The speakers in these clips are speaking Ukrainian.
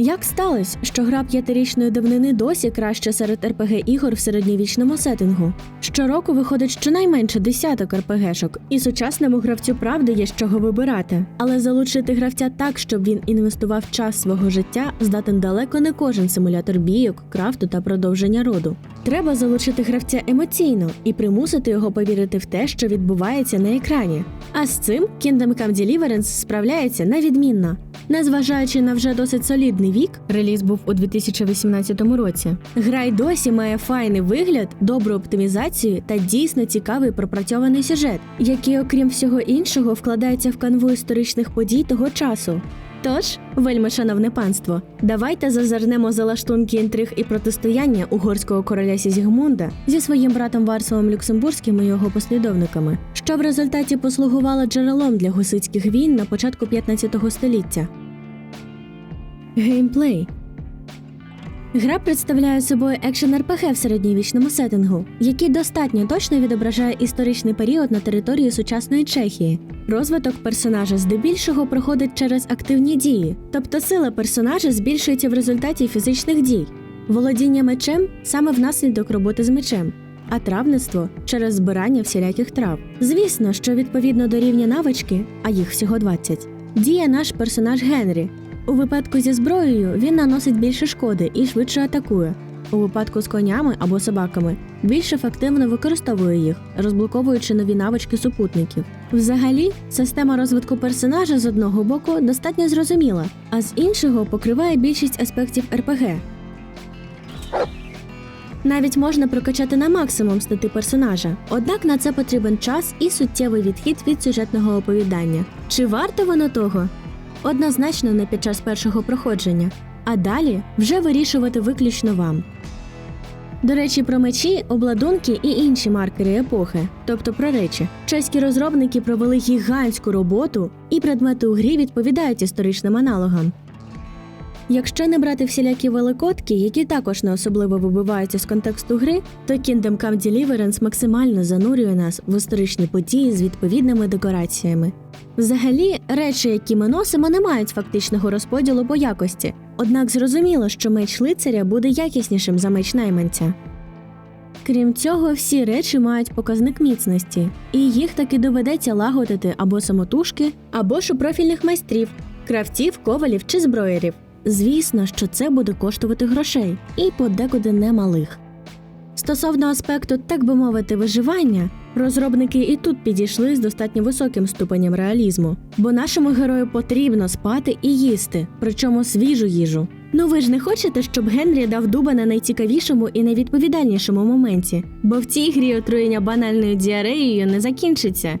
Як сталося, що гра п'ятирічної давнини досі краща серед РПГ ігор в середньовічному сеттингу? Щороку виходить щонайменше десяток РПГшок, і сучасному гравцю правди є з чого вибирати. Але залучити гравця так, щоб він інвестував час свого життя, здатен далеко не кожен симулятор бійок, крафту та продовження роду. Треба залучити гравця емоційно і примусити його повірити в те, що відбувається на екрані. А з цим Kingdom Come Deliverance справляється на відмінно. Незважаючи на вже досить солідний вік, реліз був у 2018 році. Гра й досі має файний вигляд, добру оптимізацію та дійсно цікавий пропрацьований сюжет, який, окрім всього іншого, вкладається в канву історичних подій того часу. Тож, вельми шановне панство, давайте зазирнемо за лаштунки інтриг і протистояння угорського короля Сізігмунда зі своїм братом Варсовим Люксембурзьким і його послідовниками, що в результаті послугувало джерелом для гусицьких війн на початку 15 століття. Геймплей Гра представляє собою екшен РПГ в середньовічному сеттингу, який достатньо точно відображає історичний період на території сучасної Чехії. Розвиток персонажа здебільшого проходить через активні дії, тобто сила персонажа збільшується в результаті фізичних дій, володіння мечем саме внаслідок роботи з мечем, а травництво через збирання всіляких трав. Звісно, що відповідно до рівня навички, а їх всього 20, діє наш персонаж Генрі. У випадку зі зброєю він наносить більше шкоди і швидше атакує. У випадку з конями або собаками більш ефективно використовує їх, розблоковуючи нові навички супутників. Взагалі, система розвитку персонажа з одного боку достатньо зрозуміла, а з іншого покриває більшість аспектів РПГ. Навіть можна прокачати на максимум стати персонажа, однак на це потрібен час і суттєвий відхід від сюжетного оповідання. Чи варто воно того? Однозначно не під час першого проходження, а далі вже вирішувати виключно вам. До речі, про мечі, обладунки і інші маркери епохи, тобто про речі. Чеські розробники провели гігантську роботу, і предмети у грі відповідають історичним аналогам. Якщо не брати всілякі великодки, які також не особливо вибиваються з контексту гри, то Kingdom Come Deliverance максимально занурює нас в історичні події з відповідними декораціями. Взагалі, речі, які ми носимо, не мають фактичного розподілу по якості, однак зрозуміло, що меч лицаря буде якіснішим за меч найманця. Крім цього, всі речі мають показник міцності, і їх таки доведеться лагодити або самотужки, або ж у профільних майстрів, кравців, ковалів чи зброєрів. Звісно, що це буде коштувати грошей, і подекуди немалих. Стосовно аспекту, так би мовити, виживання, розробники і тут підійшли з достатньо високим ступенем реалізму, бо нашому герою потрібно спати і їсти, причому свіжу їжу. Ну ви ж не хочете, щоб Генрі дав дуба на найцікавішому і найвідповідальнішому моменті, бо в цій грі отруєння банальною діареєю не закінчиться.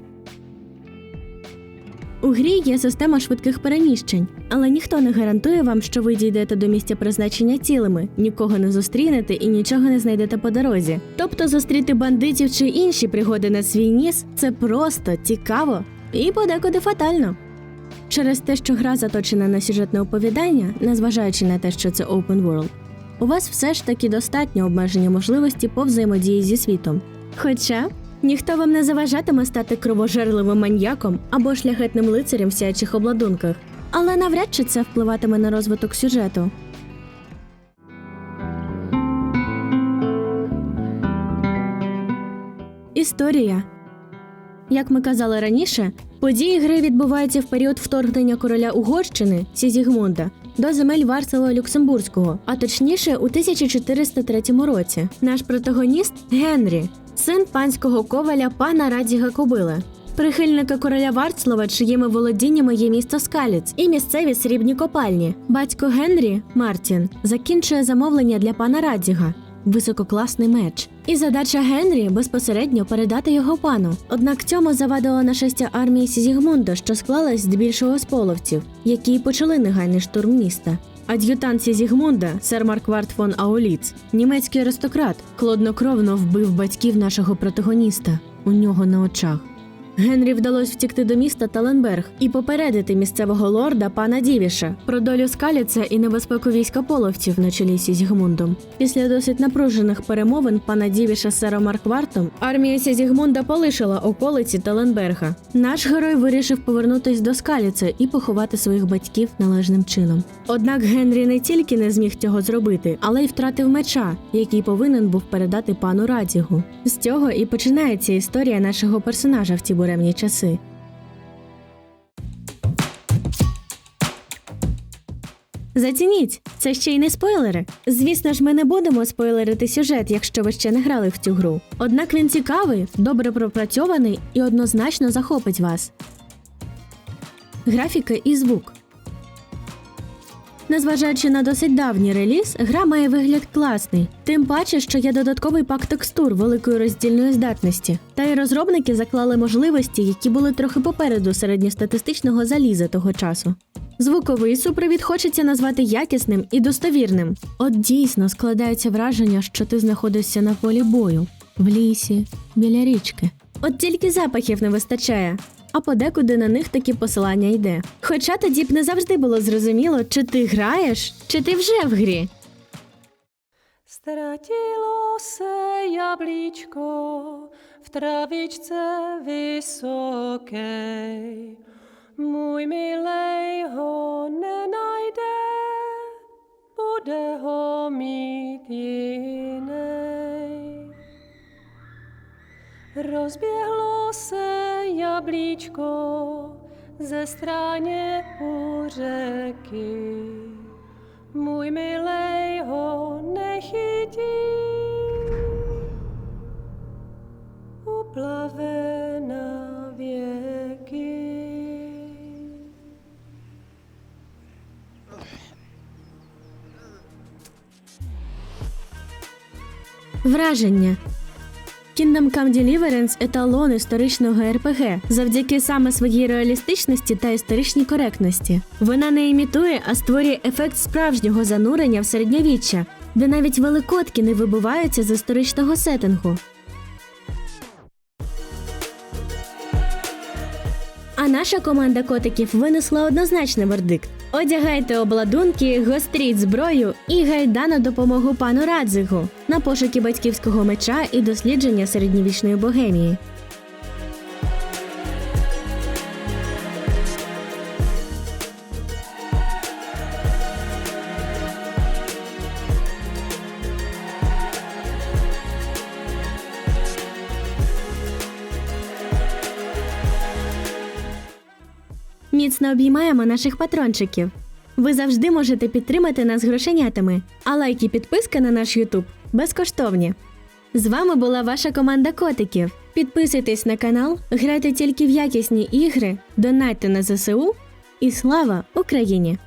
У грі є система швидких переміщень, але ніхто не гарантує вам, що ви дійдете до місця призначення цілими, нікого не зустрінете і нічого не знайдете по дорозі. Тобто зустріти бандитів чи інші пригоди на свій ніс це просто цікаво і подекуди фатально. Через те, що гра заточена на сюжетне оповідання, незважаючи на те, що це open world, у вас все ж таки достатньо обмеження можливості по взаємодії зі світом. Хоча ніхто вам не заважатиме стати кровожерливим маньяком або шляхетним лицарем в сяючих обладунках, але навряд чи це впливатиме на розвиток сюжету. Історія. Як ми казали раніше, події гри відбуваються в період вторгнення короля Угорщини Сізігмунда до земель Варсела Люксембурзького, а точніше у 1403 році. Наш протагоніст Генрі, син панського коваля пана Радіга Кобили. Прихильника короля Варцлава, чиїми володіннями є місто Скаліц і місцеві срібні копальні. Батько Генрі Мартін закінчує замовлення для пана Радіга висококласний меч. І задача Генрі безпосередньо передати його пану. Однак цьому завадило нашестя армії Сізігмунда, що склалась здебільшого з половців, які почали негайний штурм міста. Ад'ютант Сізігмунда, сер Маркварт фон Аоліц, німецький аристократ, хладнокровно вбив батьків нашого протагоніста у нього на очах. Генрі вдалося втікти до міста Таленберг і попередити місцевого лорда пана Дівіша про долю скаліця і небезпеку війська половців на чолі зі Сігмундом. Після досить напружених перемовин пана Дівіша з сером Марквартом армія Сігмунда полишила околиці Таленберга. Наш герой вирішив повернутись до скаліця і поховати своїх батьків належним чином. Однак Генрі не тільки не зміг цього зробити, але й втратив меча, який повинен був передати пану Радігу. З цього і починається історія нашого персонажа в ті буремні часи. Зацініть, це ще й не спойлери. Звісно ж, ми не будемо спойлерити сюжет, якщо ви ще не грали в цю гру. Однак він цікавий, добре пропрацьований і однозначно захопить вас. Графіка і звук. Незважаючи на досить давній реліз, гра має вигляд класний, тим паче, що є додатковий пак текстур великої роздільної здатності. Та й розробники заклали можливості, які були трохи попереду середньостатистичного заліза того часу. Звуковий супровід хочеться назвати якісним і достовірним. От дійсно складається враження, що ти знаходишся на полі бою, в лісі, біля річки. От тільки запахів не вистачає, а подекуди на них такі посилання йде. Хоча тоді б не завжди було зрозуміло, чи ти граєш, чи ти вже в грі. Ztratilo se jablíčko v travičce vysokej. Můj milej ho nenajde, bude ho mít. Rozběhlo se jablíčko ze stráně u řeky. Můj milej ho nechytí, uplave na věky. Враження. Kingdom Come Deliverance – еталон історичного РПГ завдяки саме своїй реалістичності та історичній коректності. Вона не імітує, а створює ефект справжнього занурення в середньовіччя, де навіть великодки не вибиваються з історичного сеттингу. А наша команда котиків винесла однозначний вердикт: одягайте обладунки, гостріть зброю і гайда на допомогу пану Радзигу на пошуки батьківського меча і дослідження середньовічної богемії. Міцно обіймаємо наших патрончиків. Ви завжди можете підтримати нас грошенятами, а лайк і підписка на наш Ютуб безкоштовні. З вами була ваша команда котиків. Підписуйтесь на канал, грайте тільки в якісні ігри, донайте на ЗСУ і слава Україні!